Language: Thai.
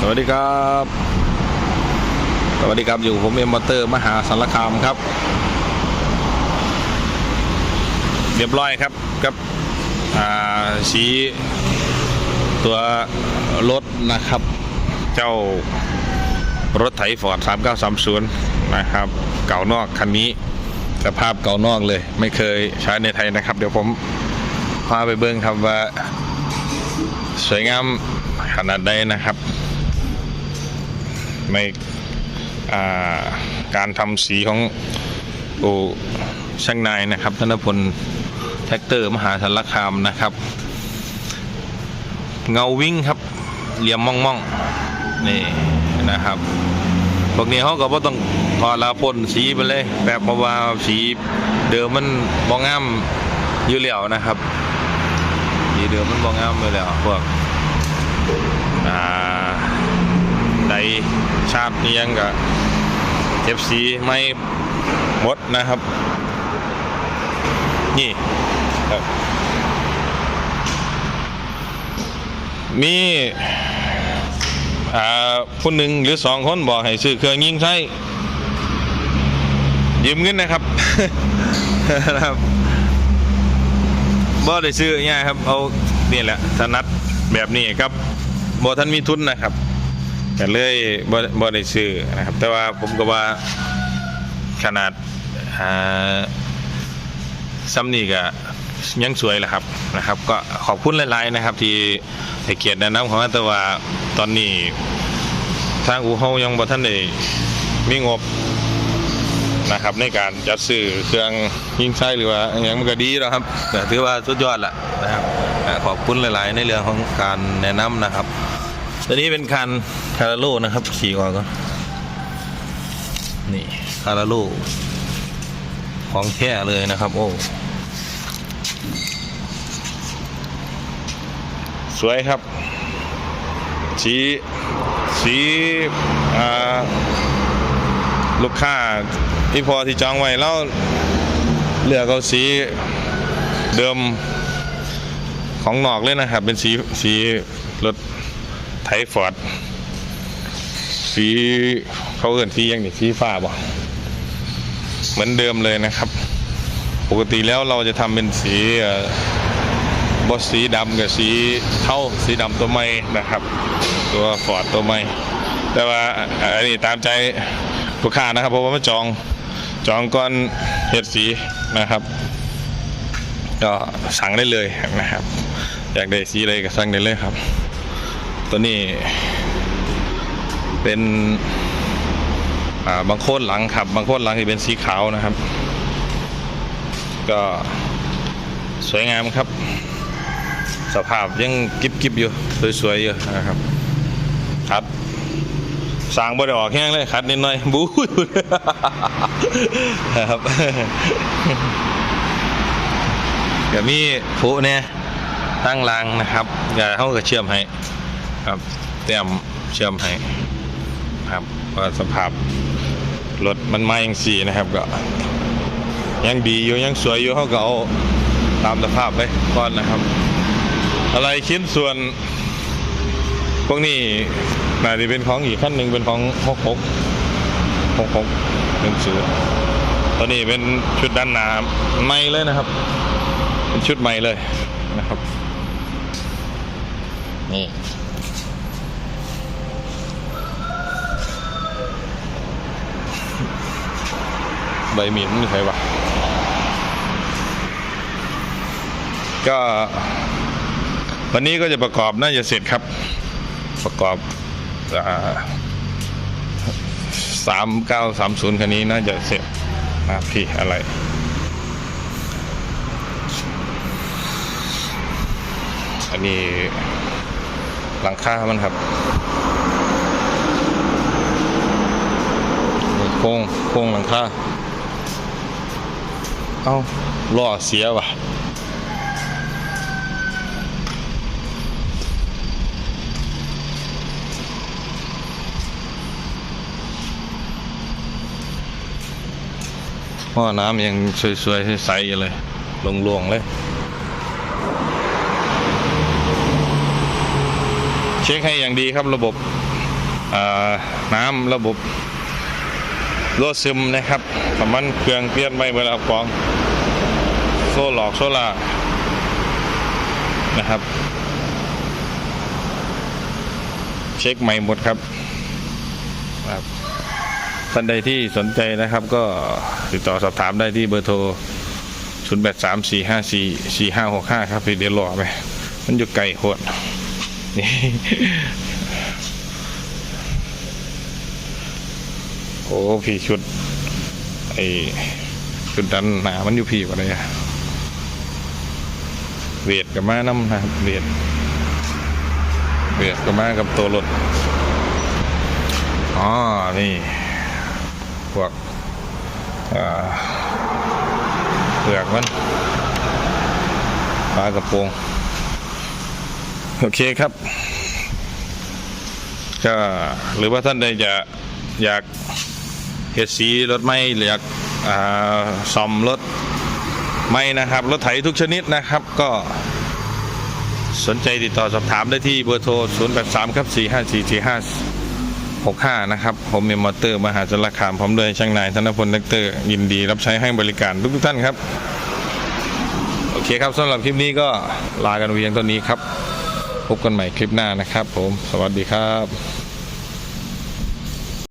สวัสดีครับ สวัสดีครับอยู่ผมเอ็มมอเตอร์มหาสารคามครับ เรียบร้อยครับกับสีตัวรถนะครับ เจ้ารถไถฟอร์ด3930 นะครับ เก่านอกคันนี้สภาพเก่านอกเลย ไม่เคยใช้ในไทยนะครับ เดี๋ยวผมพาไปเบิ้งครับว่าสวยงามขนาดใดนะครับ ในอ่การทำสีของโอช่างนายนะครับธนพลแท็กเตอร์มหาสารคามนะครับ เงาวิ่งครับเหลี่ยมม่องม่องๆนี่นะครับพวกนี้เขาก็บ่ต้องถอดลาพ่นสีไปเลยแบบเพราะว่าสีเดิมมันบ่งามอยู่แล้วนะครับสีเดิมมันบ่งามอยู่แล้วพวกอ่า ชาตินี่ยังกับเจ็บสีไม่หมดนะครับ นี่ครับมีอ่าคนหนึ่งหรือสองคนบอกให้ซื้อเครื่องยิงใช้ยืมเงินนะครับนะครับบ่ได้ซื้อง่ายครับ เอาเนี่แหละถนัดแบบนี้ครับบ่ท่านมีทุนนะครับ ก็เลยบ่บ่ได้ซื้อนะครับ แต่ว่าผมก็ว่าขนาดซ้ำนี่ก็ยังสวยแหละครับนะครับ ก็ขอบคุณหลายๆนะครับ ที่ให้เกียรติแนะนำของแต่ว่าตอนนี้ทางอูเฮายังบ่ท่านได้มีงบนะครับในการจัดซื้อเครื่องยิงไส้หรือว่าอย่างมันก็ดีแล้วครับแต่ถือว่าสุดยอดแหละนะครับขอบคุณหลาย ๆ ในเรื่องของการแนะนำนะครับ ตัวนี้เป็นคันคาราโลนะครับ ขี่ก่อนก็นี่คาราโลของแท้เลยนะครับ โอ้ สวยครับ สี สีลูกค้าที่พอที่จองไว้แล้วเลือกเอาสีเดิมของนอกเลยนะครับ เป็นสีสีรถ ไทฟอร์ดสีเขาเอื่นสียังนี่สีฟ้าบ่เหมือนเดิมเลยนะครับ ปกติแล้วเราจะทำเป็นสีบอสสีดำกับสีเทาสีดำตัวใหม่นะครับ ตัวฟอร์ดตัวใหม่แต่ว่าอันนี้ตามใจลูกค้านะครับเพราะว่ามาจองจองก้อนเห็ดสีนะครับ ก็สั่งได้เลยนะครับ อยากได้สีอะไรก็สั่งได้เลยครับ ตัวนี้ เป็นาบางโคนหลังครับ บางโคนหลังที่เป็นสีขาวนะครับ ก็สวยงามครับ สภาพยังกิบกิบอยู่ สวยๆอยู่นะครับครับสร้างบ่ได้ออกแห้งเลยคัดนิดหน่อยบู๊ครับก็มีผู้เนี่ยตั้งรางนะครับอย่าเขาก็เชื่อมให้ ครับเตรียมเชื่อมให้ครับว่าสภาพรถมันมาอย่างสีนะครับ ก็ ยังดีอยู่ยังสวยอยู่เขาก็เอาตามสภาพไปก่อนนะครับ อะไรชิ้นส่วน พวกนี้น่าจะเป็นของอีกขั้นหนึ่งเป็นของหกหกหกหกเป็นซื้อตัวนี้เป็นชุดด้านหน้าใหม่เลยนะครับ เป็นชุดใหม่เลยนะครับนี่ ใบหมีดมันมีใครวะก็ วันนี้ก็จะประกอบน่าจะเสร็จครับ ประกอบสามเก้าสามศูนย์คันนี้น่าจะเสร็จนะพี่อะไรอันนี้หลังคามันครับโค้งโค้งหลังคา เอาล้อเสียว่ะหม้อน้ำยังสวยๆใสๆเลยโล่งๆเลย เช็คให้อย่างดีครับระบบน้ำระบบรั่วซึมนะครับสมันเครื่องเปลี่ยนไม่เวลากอง ซ่หลอกโซ่ล่านะครับ เช็คใหม่หมดครับครับท่านใดที่สนใจนะครับ ก็ติดต่อสอบถามได้ที่เบอร์โทร 0 8 3 4 5 4 4 5 6 5 ครับพี่เดี๋ยวรอไปมันอยู่ไกลโคตรนี่โอ้พี่ชุดไอชุดดันหนามันอยู่พี่กว่าเลยอะ เวียดกับมาน้ำนะครับเวียดเวียดกับมากับตัวรถอ๋อนี่พวกเปลือกมันปลากระโปรงโอเคครับ ก็หรือว่าท่านใดจะอยากเฮ็ดสีรถไม่หรืออยากซ่อมรถไม่นะครับรถไถทุกชนิดนะครับ ก็ สนใจติดต่อสอบถามได้ที่เบอร์โทร 0 8 3ครับ4 5 4 4 5 65 นะครับ ผมมีมอเตอร์ มหาสารคามพร้อมด้วยช่างนายธนพลนักเตอร์ ยินดีรับใช้ให้บริการทุกท่านครับ โอเคครับสำหรับคลิปนี้ก็ลากันเพียงเท่านี้ครับ พบกันใหม่คลิปหน้านะครับผม สวัสดีครับ